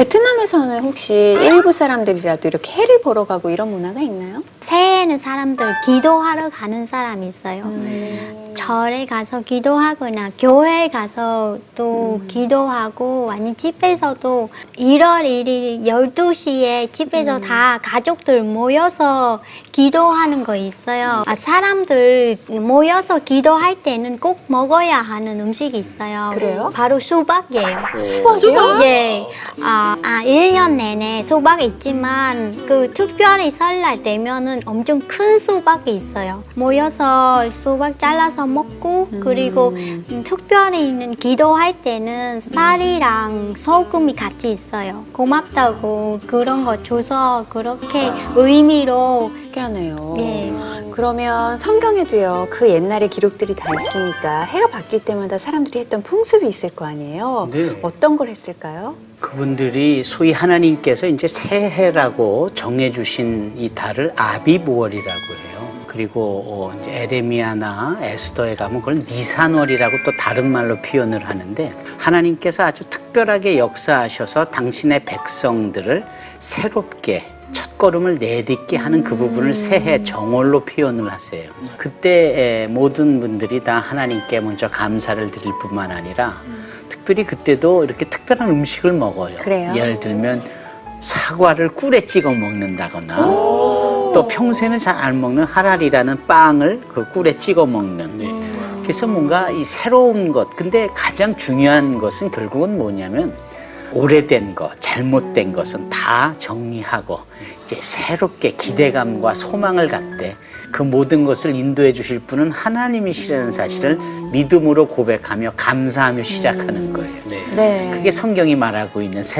베트남에서는 혹시 일부 사람들이라도 이렇게 해를 보러 가고 이런 문화가 있나요? 새해에는 사람들 기도하러 가는 사람이 있어요. 음. 절에 가서 기도하거나 교회에 가서 또 기도하고 아니면 집에서도 1월 1일 12시에 집에서 다 가족들 모여서 기도하는 거 있어요. 아, 사람들 모여서 기도할 때는 꼭 먹어야 하는 음식이 있어요. 그래요? 바로 수박이에요. 수박이요? 예. 아, 아, 1년 내내 수박이 있지만 그 특별히 설날 되면은 엄청 큰 수박이 있어요. 모여서 수박 잘라서 먹고 그리고 음, 특별히는 기도할 때는 쌀이랑 소금이 같이 있어요. 고맙다고 그런 거 줘서 그렇게 의미로 신기하네요. 예. 그러면 성경에도요, 그 옛날의 기록들이 다 있으니까 해가 바뀔 때마다 사람들이 했던 풍습이 있을 거 아니에요? 네. 어떤 걸 했을까요? 그분들이 소위 하나님께서 이제 새해라고 정해주신 이 달을 아비보월이라고 해요. 그리고 어, 이제 에레미야나 에스더에 가면 그걸 니산월이라고 또 다른 말로 표현을 하는데 하나님께서 아주 특별하게 역사하셔서 당신의 백성들을 새롭게 첫 걸음을 내딛게 하는 그 부분을 새해 정월로 표현을 하세요. 그때 에, 모든 분들이 다 하나님께 먼저 감사를 드릴 뿐만 아니라 특별히 그때도 이렇게 특별한 음식을 먹어요. 그래요? 예를 들면 사과를 꿀에 찍어 먹는다거나 또 평소에는 잘 안 먹는 하랄이라는 빵을 그 꿀에 찍어 먹는. 그래서 뭔가 이 새로운 것. 근데 가장 중요한 것은 결국은 뭐냐면 오래된 것, 잘못된 것은 다 정리하고 이제 새롭게 기대감과 소망을 갖되 그 모든 것을 인도해 주실 분은 하나님이시라는 사실을 믿음으로 고백하며 감사하며 시작하는 거예요. 네. 그게 성경이 말하고 있는 새